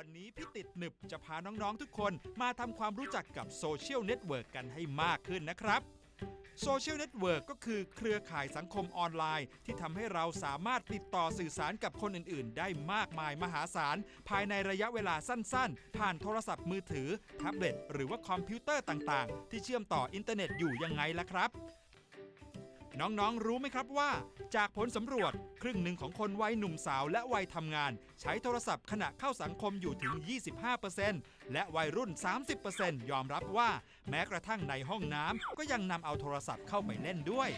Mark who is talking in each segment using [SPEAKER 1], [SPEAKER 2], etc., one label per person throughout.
[SPEAKER 1] วันนี้พี่ติดหนึบจะพาน้องๆทุกคนมาทำความรู้จักกับโซเชียลเน็ตเวิร์กกันให้มากขึ้นนะครับโซเชียลเน็ตเวิร์กก็คือเครือข่ายสังคมออนไลน์ ที่ทำให้เราสามารถติดต่อสื่อสารกับคนอื่น ๆ ได้มากมายมหาศาล ภายในระยะเวลาสั้น ๆ ผ่านโทรศัพท์มือถือ แท็บเล็ต หรือว่าคอมพิวเตอร์ต่าง ๆ ที่เชื่อมต่ออินเทอร์เน็ตอยู่ยังไงล่ะครับ น้องๆ รู้ไหมครับว่า จากผลสำรวจครึ่งหนึ่งของคนวัยหนุ่มสาวและวัยทำงาน ใช้โทรศัพท์ขณะเข้าสังคมอยู่ถึง 25%และวัยรุ่น 30%ยอมรับว่า แม้กระทั่งในห้องน้ำก็ยังนำเอาโทรศัพท์เข้าไปเล่นด้วย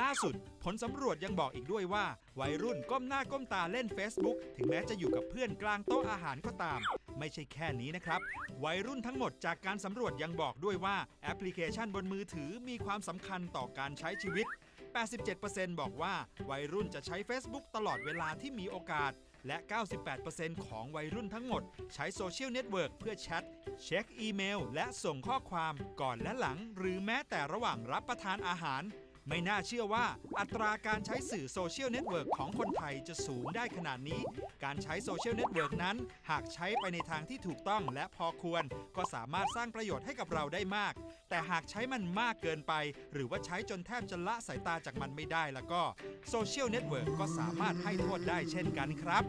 [SPEAKER 1] ล่าสุด ผลสำรวจยังบอกอีกด้วยว่า วัยรุ่นก้มหน้าก้มตาเล่น Facebook ถึงแม้จะอยู่กับเพื่อนกลางโต๊ะอาหารก็ตาม ไม่ใช่แค่นี้นะครับ วัยรุ่นทั้งหมดจากการสำรวจยังบอกด้วยว่าแอปพลิเคชันบนมือถือมีความสำคัญต่อการใช้ชีวิต 87%บอกว่าวัยรุ่นจะใช้ Facebook ตลอดเวลาที่มีโอกาส และ 98%ของวัยรุ่นทั้งหมด ใช้โซเชียลเน็ตเวิร์กเพื่อแชทเช็คอีเมล และส่งข้อความก่อนและหลัง หรือแม้แต่ระหว่างรับประทานอาหาร ไม่น่าเชื่อว่าอัตราการใช้สื่อโซเชียลเน็ตเวิร์กของคนไทยจะสูงได้ขนาดนี้ การใช้โซเชียลเน็ตเวิร์กนั้น หากใช้ไปในทางที่ถูกต้องและพอควร ก็สามารถสร้างประโยชน์ให้กับเราได้มาก แต่หากใช้มันมากเกินไป หรือว่าใช้จนแทบจะละสายตาจากมันไม่ได้แล้วก็โซเชียลเน็ตเวิร์กก็สามารถให้โทษได้เช่นกันครับ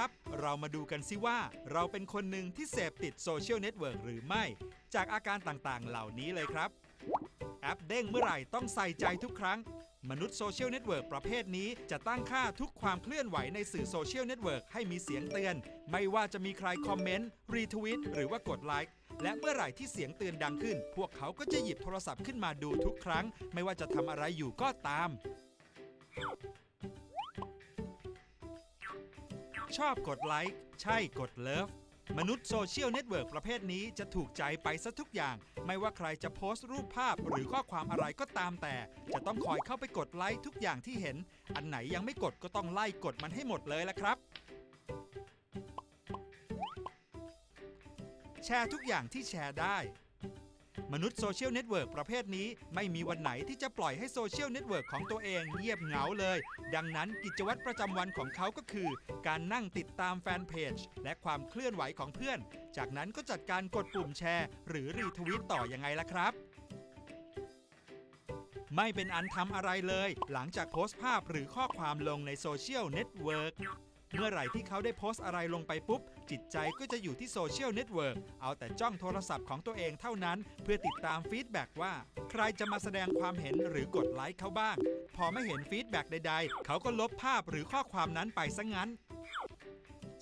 [SPEAKER 1] ครับ เรามาดูกันซิว่า เราเป็นคนหนึ่งที่เสพติดโซเชียลเน็ตเวิร์กหรือไม่ จากอาการต่างๆ เหล่านี้เลยครับ แอปเด้งเมื่อไหร่ต้องใส่ใจทุกครั้ง มนุษย์โซเชียลเน็ตเวิร์กประเภทนี้จะตั้งค่าทุกความเคลื่อนไหวในสื่อโซเชียลเน็ตเวิร์กให้มีเสียงเตือน ไม่ว่าจะมีใครคอมเมนต์รีทวิตหรือว่ากดไลค์และเมื่อไหร่ที่เสียงเตือนดังขึ้น พวกเขาก็จะหยิบโทรศัพท์ขึ้นมาดูทุกครั้ง ไม่ว่าจะทำอะไรอยู่ก็ตาม ชอบกดไลค์ ใช่กดเลิฟ มนุษย์โซเชียลเน็ตเวิร์กประเภทนี้จะถูกใจไปซะทุกอย่าง ไม่ว่าใครจะโพสต์รูปภาพหรือข้อความอะไรก็ตามแต่ จะต้องคอยเข้าไปกดไลค์ทุกอย่างที่เห็น อันไหนยังไม่กดก็ต้องไล่กดมันให้หมดเลยละครับ แชร์ทุกอย่างที่แชร์ได้ มนุษย์โซเชียลเน็ตเวิร์กประเภทนี้ ไม่มีวันไหนที่จะปล่อยให้โซเชียลเน็ตเวิร์กของตัวเองเงียบเหงาเลย ดังนั้นกิจวัตรประจำวันของเขาก็คือ การนั่งติดตามแฟนเพจและความเคลื่อนไหวของเพื่อน จากนั้นก็จัดการกดปุ่มแชร์ หรือรีทวิตต่อยังไงล่ะครับไม่เป็นอันทำอะไรเลย หลังจากโพสต์ภาพหรือข้อความลงในโซเชียลเน็ตเวิร์ก เมื่อไหร่ที่เขาได้โพสต์อะไรลงไปปุ๊บ จิตใจก็จะอยู่ที่โซเชียลเน็ตเวิร์กเอาแต่จ้องโทรศัพท์ของตัวเองเท่านั้น เพื่อติดตามฟีดแบ็กว่า ใครจะมาแสดงความเห็นหรือกดไลค์เขาบ้าง พอไม่เห็นฟีดแบ็กใดๆ เขาก็ลบภาพหรือข้อความนั้นไปซะงั้น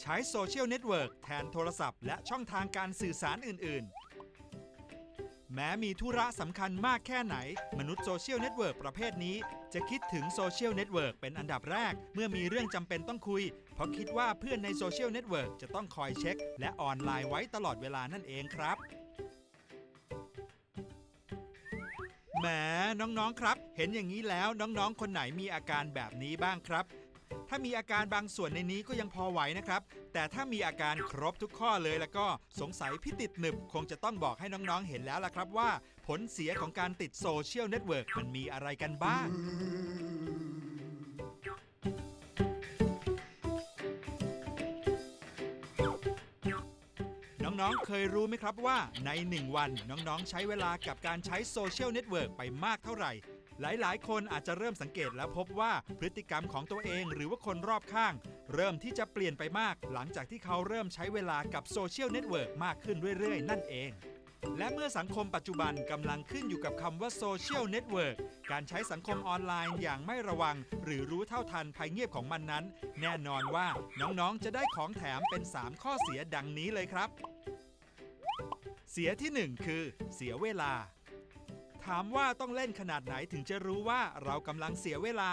[SPEAKER 1] ใช้โซเชียลเน็ตเวิร์กแทนโทรศัพท์และช่องทางการสื่อสารอื่น ๆแม้มีธุระสำคัญมากแค่ไหน มนุษย์โซเชียลเน็ตเวิร์กประเภทนี้ จะคิดถึงโซเชียลเน็ตเวิร์กเป็นอันดับแรก เมื่อมีเรื่องจำเป็นต้องคุย เพราะคิดว่าเพื่อนในโซเชียลเน็ตเวิร์กจะต้องคอยเช็ค และออนไลน์ไว้ตลอดเวลานั่นเองครับแหมน้องๆครับ เห็นอย่างนี้แล้วน้องๆ คนไหนมีอาการแบบนี้บ้างครับ ถ้ามีอาการบางส่วนในนี้ก็ยังพอไหวนะครับ แต่ถ้ามีอาการครบทุกข้อเลยแล้วก็สงสัยพี่ติดหนึบ คงจะต้องบอกให้น้องๆเห็นแล้วล่ะครับว่า ผลเสียของการติดโซเชียลเน็ตเวิร์กมันมีอะไรกันบ้าง น้องๆ เคยรู้ไหมครับว่าใน 1 วันน้องๆ ใช้เวลากับการใช้โซเชียลเน็ตเวิร์กไปมากเท่าไหร่ หลายๆ คนอาจจะเริ่มสังเกตแล้วพบว่าพฤติกรรมของตัวเองหรือว่าคนรอบข้าง เริ่มที่จะเปลี่ยนไปมาก หลังจากที่เขาเริ่มใช้เวลากับโซเชียลเน็ตเวิร์กมากขึ้นเรื่อยๆ นั่นเอง และเมื่อสังคมปัจจุบันกำลังขึ้นอยู่กับคำว่าโซเชียลเน็ตเวิร์กการใช้สังคมออนไลน์อย่างไม่ระวัง หรือรู้เท่าทันภัยเงียบของมันนั้น แน่นอนว่าน้องๆ จะได้ของแถมเป็น 3 ข้อเสียดังนี้เลยครับ สียที่1คือ เสียเวลา ถามว่าต้องเล่นขนาดไหนถึงจะรู้ว่าเรากำลังเสียเวลา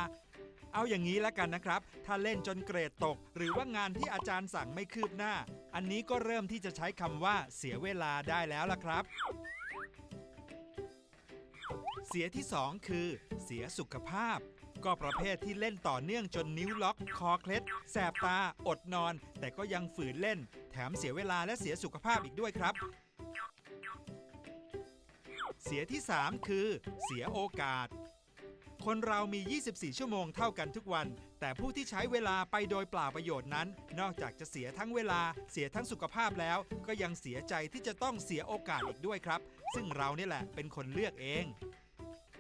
[SPEAKER 1] เอาอย่างนี้แล้วกันนะครับ ถ้าเล่นจนเกรดตก หรือว่างานที่อาจารย์สั่งไม่คืบหน้า อันนี้ก็เริ่มที่จะใช้คำว่า เสียเวลาได้แล้วล่ะครับ เสียที่2คือ เสียสุขภาพก็ประเภทที่เล่นต่อเนื่องจนนิ้วล็อก คอเคล็ด แสบตา อดนอน แต่ก็ยังฝืนเล่น แถมเสียเวลาและเสียสุขภาพอีกด้วยครับ เสียที่ 3 คือ เสียโอกาส คนเรามี 24 ชั่วโมงเท่ากันทุกวัน แต่ผู้ที่ใช้เวลาไปโดยเปล่าประโยชน์นั้น นอกจากจะเสียทั้งเวลา เสียทั้งสุขภาพแล้ว ก็ยังเสียใจที่จะต้องเสียโอกาสอีกด้วยครับ ซึ่งเราเนี่ยแหละเป็นคนเลือกเอง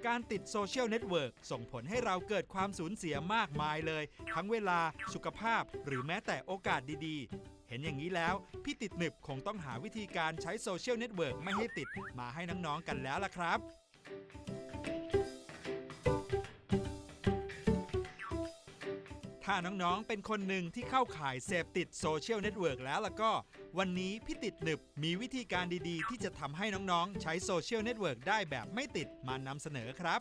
[SPEAKER 1] การติดโซเชียลเน็ตเวิร์กส่งผลให้เราเกิดความสูญเสียมากมายเลย ทั้งเวลาสุขภาพหรือแม้แต่โอกาสดีๆ เห็นอย่างนี้แล้ว พี่ติดหนึบคงต้องหาวิธีการใช้โซเชียลเน็ตเวิร์กไม่ให้ติดมาให้น้องๆกันแล้วล่ะครับถ้าน้องๆ เป็นคนหนึ่งที่เข้าข่ายเสพติดโซเชียลเน็ตเวิร์กแล้วล่ะก็ วันนี้พี่ติดหนึบมีวิธีการดีๆ ที่จะทำให้น้องๆ ใช้โซเชียลเน็ตเวิร์กได้แบบไม่ติดมานำเสนอครับ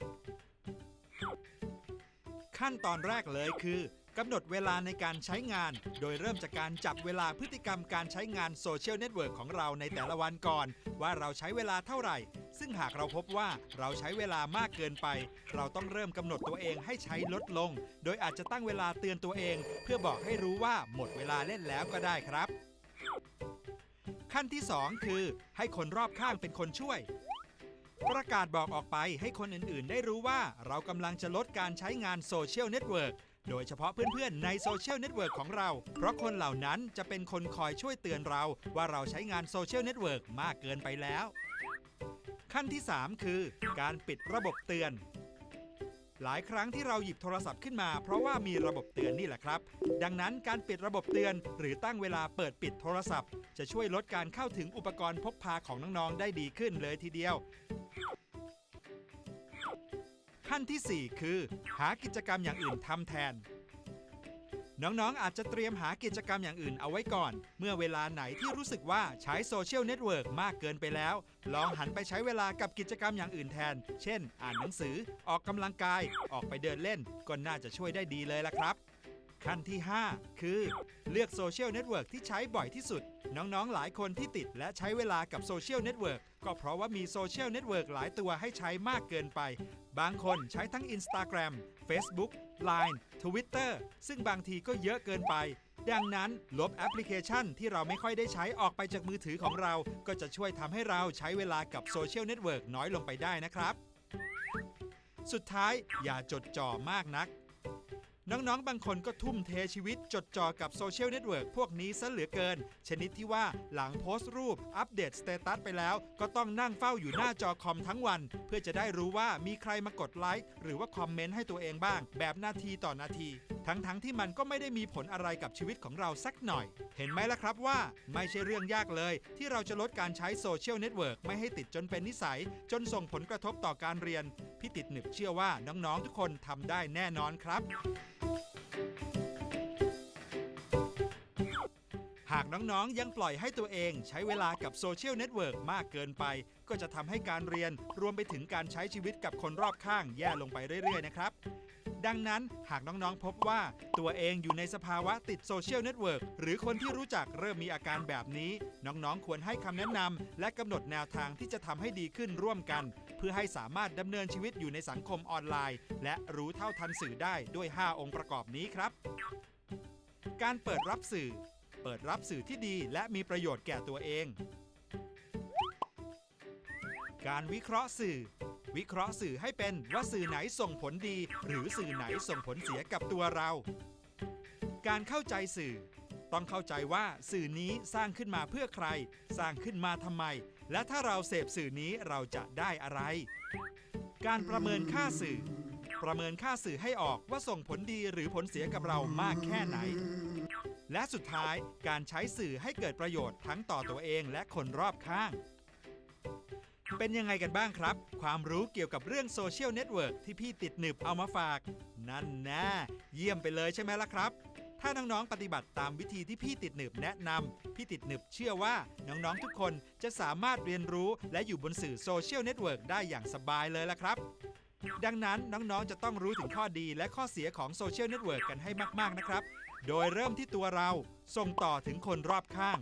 [SPEAKER 1] ขั้นตอนแรกเลยคือ กำหนดเวลาในการใช้งาน โดยเริ่มจากการจับเวลาพฤติกรรมการใช้งานโซเชียลเน็ตเวิร์กของเราในแต่ละวันก่อน ว่าเราใช้เวลาเท่าไหร่ ซึ่งหากเราพบว่าเราใช้เวลามากเกินไป เราต้องเริ่มกำหนดตัวเองให้ใช้ลดลง โดยอาจจะตั้งเวลาเตือนตัวเอง เพื่อบอกให้รู้ว่าหมดเวลาเล่นแล้วก็ได้ครับ ขั้นที่ 2 คือ ให้คนรอบข้างเป็นคนช่วยประกาศบอกออกไปให้คนอื่นๆ ได้รู้ว่าเรากำลังจะลดการใช้งานโซเชียลเน็ตเวิร์ก โดยเฉพาะเพื่อนๆ ในโซเชียลเน็ตเวิร์กของเรา เพราะคนเหล่านั้นจะเป็นคนคอยช่วยเตือนเรา ว่าเราใช้งานโซเชียลเน็ตเวิร์กมากเกินไปแล้ว ขั้นที่ 3 คือ การปิดระบบเตือน หลายครั้งที่เราหยิบโทรศัพท์ขึ้นมา เพราะว่ามีระบบเตือนนี่แหละครับ ดังนั้นการปิดระบบเตือน หรือตั้งเวลาเปิดปิดโทรศัพท์ จะช่วยลดการเข้าถึงอุปกรณ์พกพาของน้องๆ ได้ดีขึ้นเลยทีเดียว ขั้นทีสี่ 4 คือ หากิจกรรมอย่างอื่นทำแทน น้องๆ อาจจะเตรียมหากิจกรรมอย่างอื่นเอาไว้ก่อน เมื่อเวลาไหนที่รู้สึกว่าใช้โซเชียลเน็ตเวิร์กมากเกินไปแล้ว ลองหันไปใช้เวลากับกิจกรรมอย่างอื่นแทน เช่น อ่านหนังสือ ออกกำลังกาย ออกไปเดินเล่น ก็น่าจะช่วยได้ดีเลยล่ะครับขั้นที่ 5 คือ เลือกโซเชียลเน็ตเวิร์กที่ใช้บ่อยที่สุด น้องๆ หลายคนที่ติดและใช้เวลากับโซเชียลเน็ตเวิร์กก็เพราะว่ามีโซเชียลเน็ตเวิร์กหลายตัวให้ใช้มากเกินไป บางคนใช้ทั้ง Instagram Facebook Line Twitter ซึ่งบางทีก็เยอะเกินไป ดังนั้นลบแอปพลิเคชันที่เราไม่ค่อยได้ใช้ออกไปจากมือถือของเรา ก็จะช่วยทำให้เราใช้เวลากับโซเชียลเน็ตเวิร์กน้อยลงไปได้นะครับ สุดท้ายอย่าจดจ่อมากนัก น้องๆ บางคนก็ทุ่มเทชีวิตจดจ่อกับโซเชียลเน็ตเวิร์กพวกนี้ซะเหลือเกิน ชนิดที่ว่าหลังโพสต์รูป อัปเดตสเตตัสไปแล้ว ก็ต้องนั่งเฝ้าอยู่หน้าจอคอมทั้งวัน เพื่อจะได้รู้ว่ามีใครมากดไลค์หรือว่าคอมเมนต์ให้ตัวเองบ้าง แบบนาทีต่อนาที ทั้งๆทที่มันก็ไม่ได้มีผลอะไรกับชีวิตของเราสักหน่อย เห็นไหมล่ะครับว่า ไม่ใช่เรื่องยากเลย ที่เราจะลดการใช้โซเชียลเน็ตเวิร์กไม่ให้ติดจนเป็นนิสัย จนส่งผลกระทบต่อการเรียนพี่ติดหนึบเชื่อว่าน้องๆทุกคนทำได้แน่นอนครับ หากน้องๆ ยังปล่อยให้ตัวเองใช้เวลากับโซเชียลเน็ตเวิร์กมากเกินไป ก็จะทำให้การเรียนรวมไปถึงการใช้ชีวิตกับคนรอบข้างแย่ลงไปเรื่อยๆ นะครับ ดังนั้นหากน้องๆ พบว่าตัวเองอยู่ในสภาวะติดโซเชียลเน็ตเวิร์กหรือคนที่รู้จักเริ่มมีอาการแบบนี้ น้องๆ ควรให้คำแนะนำและกำหนดแนวทางที่จะทำให้ดีขึ้นร่วมกัน เพื่อให้สามารถดำเนินชีวิตอยู่ในสังคมออนไลน์ และรู้เท่าทันสื่อได้ด้วย 5 องค์ประกอบนี้ครับ การเปิดรับสื่อ เปิดรับสื่อที่ดีและมีประโยชน์แก่ตัวเอง การวิเคราะห์สื่อ วิเคราะห์สื่อให้เป็นว่าสื่อไหนส่งผลดี หรือสื่อไหนส่งผลเสียกับตัวเรา การเข้าใจสื่อ ต้องเข้าใจว่าสื่อนี้สร้างขึ้นมาเพื่อใคร สร้างขึ้นมาทำไม และถ้าเราเสพสื่อนี้เราจะได้อะไร การประเมินค่าสื่อประเมินค่าสื่อให้ออกว่าส่งผลดีหรือผลเสียกับเรามากแค่ไหน และสุดท้ายการใช้สื่อให้เกิดประโยชน์ทั้งต่อตัวเองและคนรอบข้าง เป็นยังไงกันบ้างครับ ความรู้เกี่ยวกับเรื่องโซเชียลเน็ตเวิร์กที่พี่ติดหนึบเอามาฝาก นั่นแน่เยี่ยมไปเลยใช่ไหมล่ะครับ ถ้าน้องๆปฏิบัติตามวิธีที่พี่ติดหนึบแนะนำพี่ติดหนึบเชื่อว่าน้องๆทุกคนจะสามารถเรียนรู้และอยู่บนสื่อโซเชียลเน็ตเวิร์กได้อย่างสบายเลยล่ะครับดังนั้นน้องๆ จะต้องรู้ถึงข้อดีและข้อเสียของโซเชียลเน็ตเวิร์กกันให้มาก ๆ นะครับ โดยเริ่มที่ตัวเราส่งต่อถึงคนรอบข้าง